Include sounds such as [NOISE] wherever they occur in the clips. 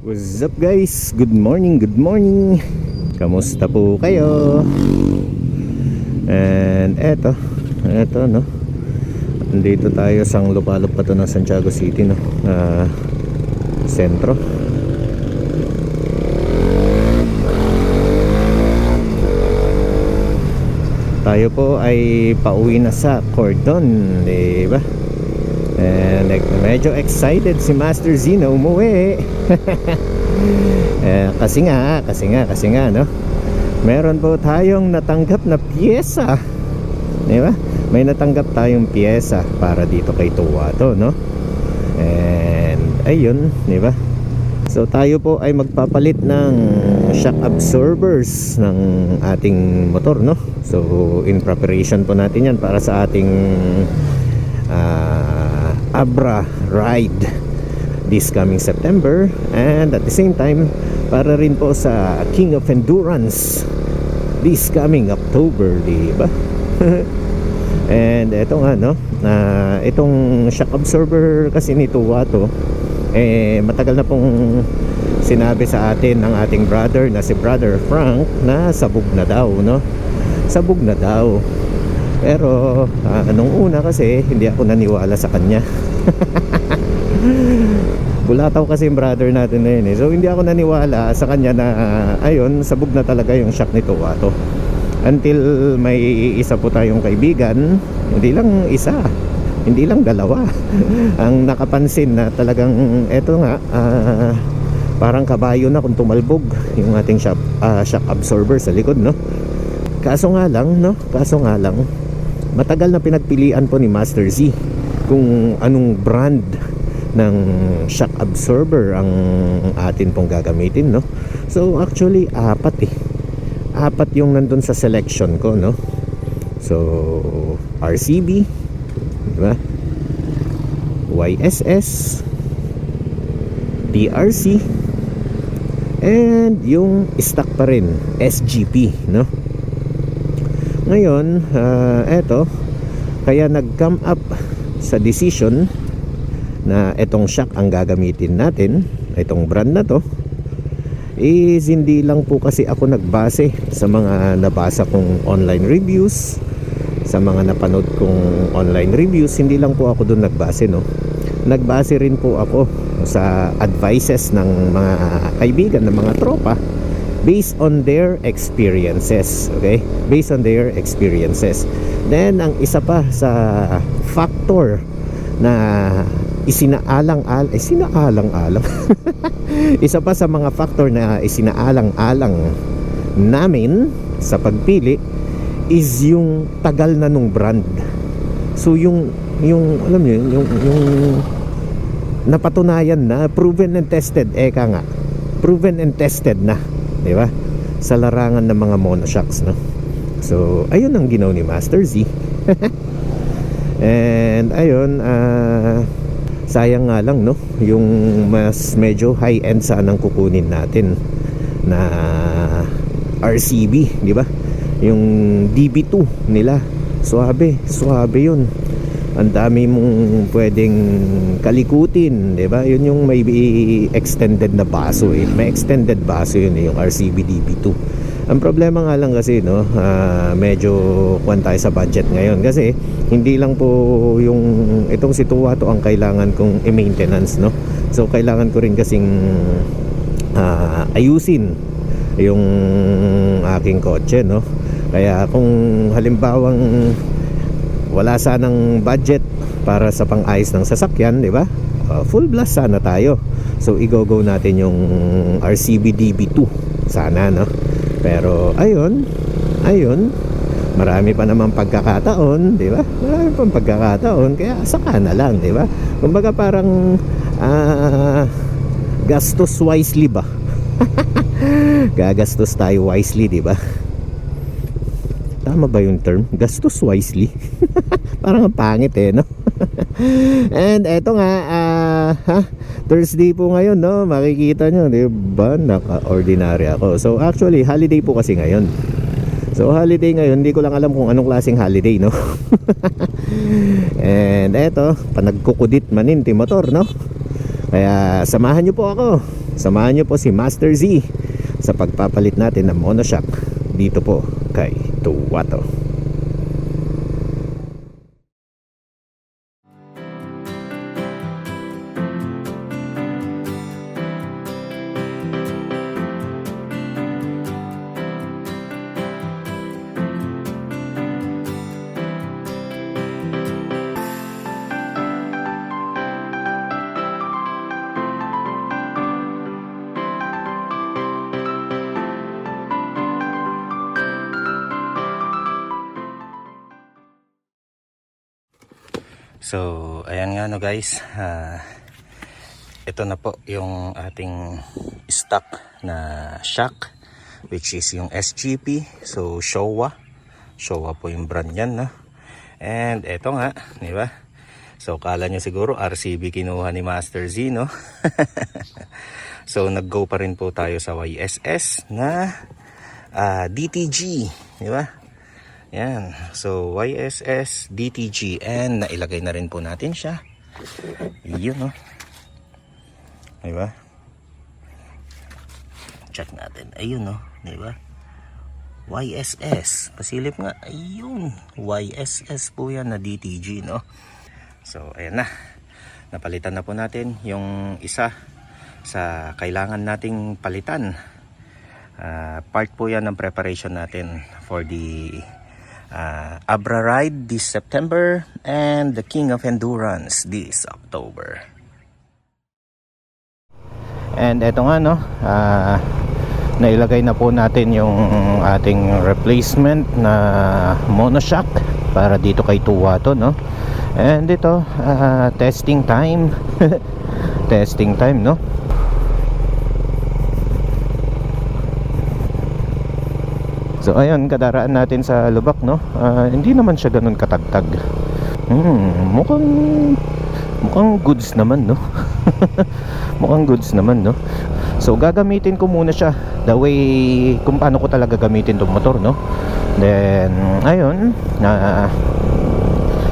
What's up guys? Good morning, good morning Kamusta po kayo? And eto Eto no Nandito tayo sa lupalop pa to ng Santiago City no Ah, Sentro Tayo po ay pauwi na sa Cordon Di ba? Like, medyo excited si Master Z na umuwi. [LAUGHS] eh, kasi nga, kasi nga, kasi nga, no? Meron po tayong natanggap na piyesa. Di ba? May natanggap tayong piyesa para dito kay Tuwato, no? And, ayun, di ba? So tayo po ay magpapalit ng shock absorbers ng ating motor, no? So in preparation po natin yan para sa ating ah, Abra ride this coming September. And at the same time para rin po sa King of Endurance this coming October, di ba? [LAUGHS] and eto nga no, na itong shock absorber kasi ni Tuwato eh matagal na pong sinabi sa atin ng ating brother na si brother Frank na sabog na daw no? Sabog na daw. Pero ah, nung una kasi hindi ako naniwala sa kanya [LAUGHS] bulataw kasi yung brother natin na yun eh. so hindi ako naniwala sa kanya na ah, ayun sabog na talaga yung shock nito Wato. Until may isa po tayong kaibigan hindi lang isa hindi lang dalawa. [LAUGHS] Ang nakapansin na talagang eto nga ah, parang kabayo na kung tumalbog yung ating shock, ah, shock absorber sa likod no? Kaso nga lang no? Kaso nga lang matagal na pinagpilian po ni Master Z kung anong brand ng shock absorber ang atin pong gagamitin no? So actually apat eh. Apat yung nandun sa selection ko no? So RCB di ba? YSS DRC and yung stock pa rin SGP no? Ngayon ah, eto kaya nag-come up sa decision na itong shock ang gagamitin natin itong brand na to is hindi lang po kasi ako nagbase sa mga nabasa kong online reviews sa mga napanood kong online reviews hindi lang po ako doon nagbase no? Nagbase rin po ako sa advices ng mga kaibigan ng mga tropa based on their experiences okay? Based on their experiences. Then ang isa pa sa factor na isinaalang-al eh sinaalang-alang. [LAUGHS] Isa pa sa mga factor na isinaalang-alang namin sa pagpili is yung tagal na nung brand. So yung yung alam niyo yung yung napatunayan na proven and tested eka nga proven and tested na di ba? Sa larangan ng mga monoshocks no? So ayun ang ginaw ni Master Z [LAUGHS] and ayun ah sayang nga lang no? Yung mas medyo high end sana ang kukunin natin na RCB di ba? Yung DB2 nila suabe suabe yun. Ang dami mong pwedeng kalikutin di ba? Yun yung may extended na baso eh. May extended baso yun eh, yung RCB DB2 ang problema nga lang kasi no ah, medyo kuwan tayo sa budget ngayon. Kasi hindi lang po yung itong si Tuwato ang kailangan kong i-maintenance no? So kailangan ko rin kasing ah, ayusin yung aking kotse no? Kaya kung halimbawang wala sanang budget para sa pang-ayos ng sasakyan di ba? Ah, full blast sana tayo. So i-go-go natin yung RCB DB2 sana no pero ayun ayun marami pa naman pagkakataon di ba? Marami pang pagkakataon kaya saka na lang di ba? Kumbaga parang ah, gastos wisely ba? [LAUGHS] Gagastos tayo wisely di ba? Tama ba yung term? Gastos wisely? [LAUGHS] Parang ang pangit eh no? [LAUGHS] And eto nga ah, ha, Thursday po ngayon no makikita nyo di ba naka-ordinary ako so actually holiday po kasi ngayon So holiday ngayon, hindi ko lang alam kung anong klaseng holiday, no? [LAUGHS] And eto, panagkukudit manin ti motor, no? Kaya samahan nyo po ako. Samahan nyo po si Master Z sa pagpapalit natin ng monoshock dito po kay Tuwato. So, ayan nga no guys. Ah, ito na po yung ating stock na shock which is yung SGP. So, Showa. Showa po yung brand yan, no? And ito nga, di ba? So, kala nyo siguro RCB kinuha ni Master Z, no? [LAUGHS] so, nag-go pa rin po tayo sa YSS na ah, DTG, di ba? Yan. So, YSS DTG and nailagay na rin po natin siya. Yun, no? Diba? Check natin. Ayun, no? Diba? YSS. Pasilip nga. Ayun. YSS po yan na DTG, no? So, ayan na. Napalitan na po natin yung isa sa kailangan nating palitan. Ah, part po yan ng preparation natin for the uh, Abra Ride this September and the King of Endurance this October. And eto nga no, ah, nailagay na po natin yung ating replacement na monoshock para dito kay Tuwato no. And ito, ah, testing time. [LAUGHS] testing time no. So ayun, kadaraan natin sa Lubak no. Ah, hindi naman siya ganun katagtag. Hmm, mukhang mukhang goods naman no. [LAUGHS] mukhang goods naman no. So gagamitin ko muna siya the way kung paano ko talaga gamitin tong motor no. Then ayun, na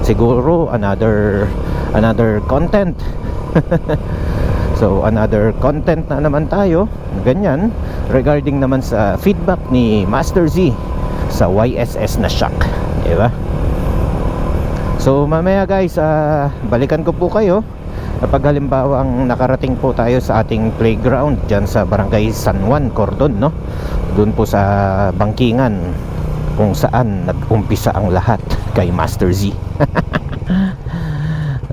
siguro another another content. [LAUGHS] So another content na naman tayo Ganyan Regarding naman sa feedback ni Master Z Sa YSS na shock Diba? So mamaya guys ah, Balikan ko po kayo Kapag halimbawa ang nakarating po tayo sa ating playground Diyan sa barangay San Juan, Cordon no? Doon po sa Bangkingan Kung saan nag-umpisa ang lahat Kay Master Z [LAUGHS]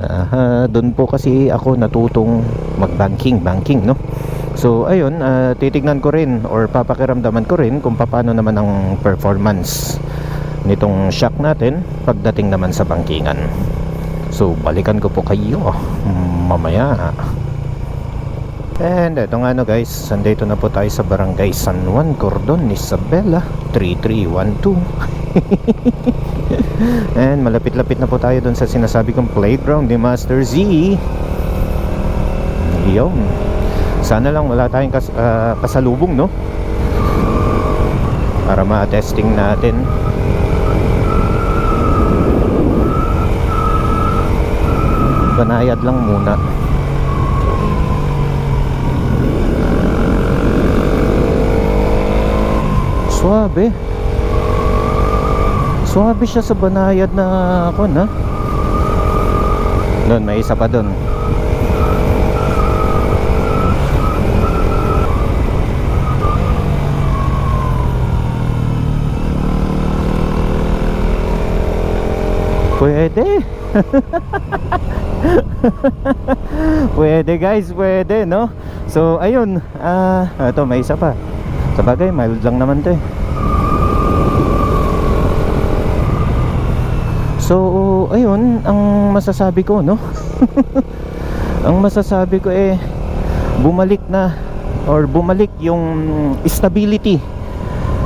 Aha, doon po kasi ako natutong mag-banking, banking, no? So, ayun, ah, titignan ko rin or papakiramdaman ko rin kung paano naman ang performance nitong shock natin pagdating naman sa bankingan. So, balikan ko po kayo mamaya. And eto nga no guys, nandito na po tayo sa barangay San Juan, Cordon, Isabela, 3312. [LAUGHS] And malapit-lapit na po tayo dun sa sinasabi kong playground ni Master Z. Yun. Sana lang wala tayong kas ah, kasalubong, no? Para ma-testing natin. Banayad lang muna. Suabe. Suabe siya sa banayad na ako na. Doon, may isa pa doon. Pwede. pwede [LAUGHS] guys, pwede no. So ayun, ah, ito may isa pa. Sa bagay, mild lang naman 'to eh. So, ayun, ang masasabi ko, no? [LAUGHS] ang masasabi ko eh bumalik na or bumalik yung stability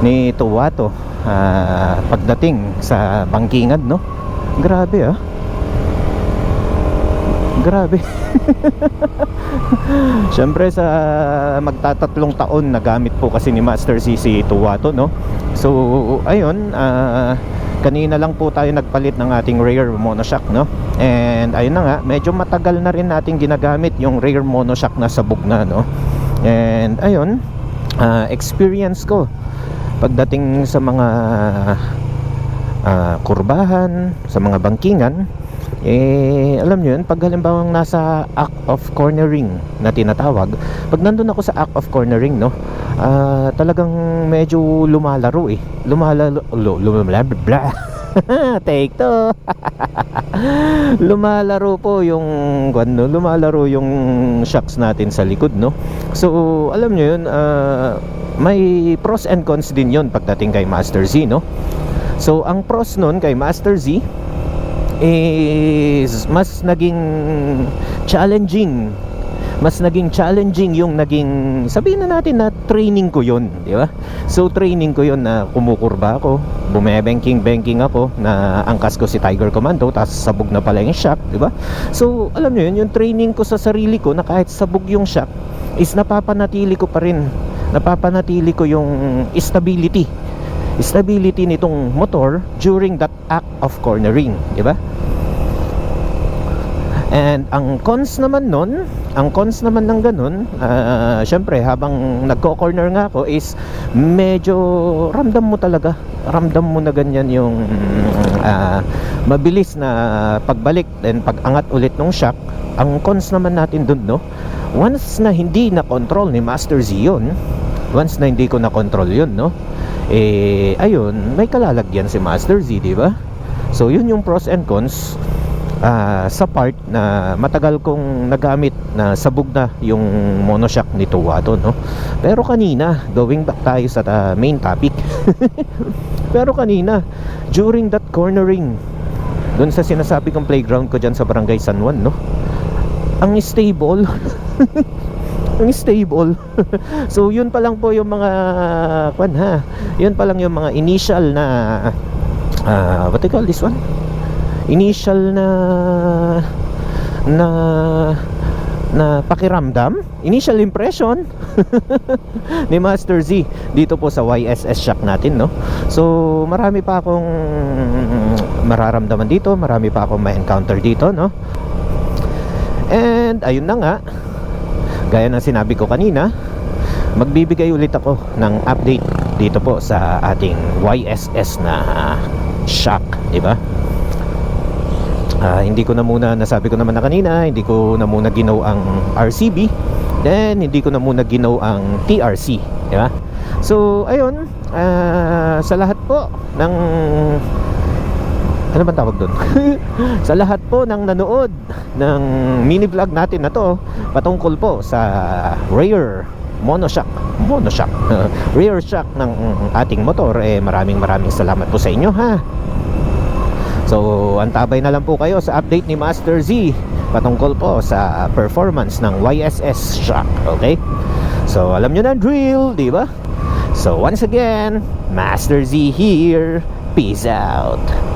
ni Tuwato ah, pagdating sa bangkingan, no? Grabe ah. Grabe. [LAUGHS] Siyempre sa magtatatlong taon na gamit po kasi ni Master CC Tuwato, no? So, ayun, ah kanina lang po tayo nagpalit ng ating rear monoshock no and ayun na nga medyo matagal na rin natin ginagamit yung rear monoshock na sabog na no and ayun ah, experience ko pagdating sa mga ah, kurbahan sa mga bangkingan eh alam nyo yun pag halimbawa nasa act of cornering na tinatawag pag nandun ako sa act of cornering no ah, talagang medyo lumalaro eh. Lumalaro lu, lu, bla, bla, [LAUGHS] bla. take to [LAUGHS] lumalaro po yung ano, lumalaro yung shocks natin sa likod no. So alam nyo yun ah, may pros and cons din yun pagdating kay Master Z no so ang pros nun kay Master Z is mas naging challenging. Mas naging challenging yung naging sabihin na natin na training ko yon di ba? So training ko yon na kumukurba ako bumebanking banking ako na angkas ko si Tiger Commando tapos sabog na pala yung shock di ba? So alam niyo yun yung training ko sa sarili ko na kahit sabog yung shock is napapanatili ko pa rin. Napapanatili ko yung stability stability nitong motor during that act of cornering, di ba? And ang cons naman nun, ang cons naman ng ganun, ah, syempre habang nagko-corner nga ako is medyo ramdam mo talaga, ramdam mo na ganyan yung ah, mabilis na pagbalik and pag-angat ulit ng shock. Ang cons naman natin dun, no? Once na hindi na control ni Master Z yun, once na hindi ko na control yun, no? Eh ayun may kalalagyan si Master Z di ba? So yun yung pros and cons ah, sa part na matagal kong nagamit na sabog na yung monoshock ni Tuwato no? Pero kanina going back tayo sa ah, main topic. [LAUGHS] Pero kanina during that cornering doon sa sinasabi kong playground ko dyan sa barangay San Juan no? Ang stable [LAUGHS] ang stable. [LAUGHS] So yun pa lang po yung mga kwan ha? Yun pa lang yung mga initial na ah, what do you call this one? Initial na na na pakiramdam? Initial impression? [LAUGHS] Ni Master Z dito po sa YSS Shock natin no? So marami pa akong mararamdaman dito marami pa akong ma-encounter dito no? And ayun na nga gaya ng sinabi ko kanina magbibigay ulit ako ng update dito po sa ating YSS na shock di ba Ah, hindi ko na muna nasabi ko naman na kanina hindi ko na muna ginaw ang RCB then hindi ko na muna ginaw ang TRC di ba so ayun ah, sa lahat po ng ano bang tawag doon? [LAUGHS] sa lahat po ng nanood ng mini vlog natin na to patungkol po sa rear monoshock. Monoshock. [LAUGHS] Rear shock ng ating motor. Eh maraming maraming salamat po sa inyo ha? So antabay na lang po kayo sa update ni Master Z patungkol po sa performance ng YSS shock okay? So alam nyo na drill di ba? So once again Master Z here. Peace out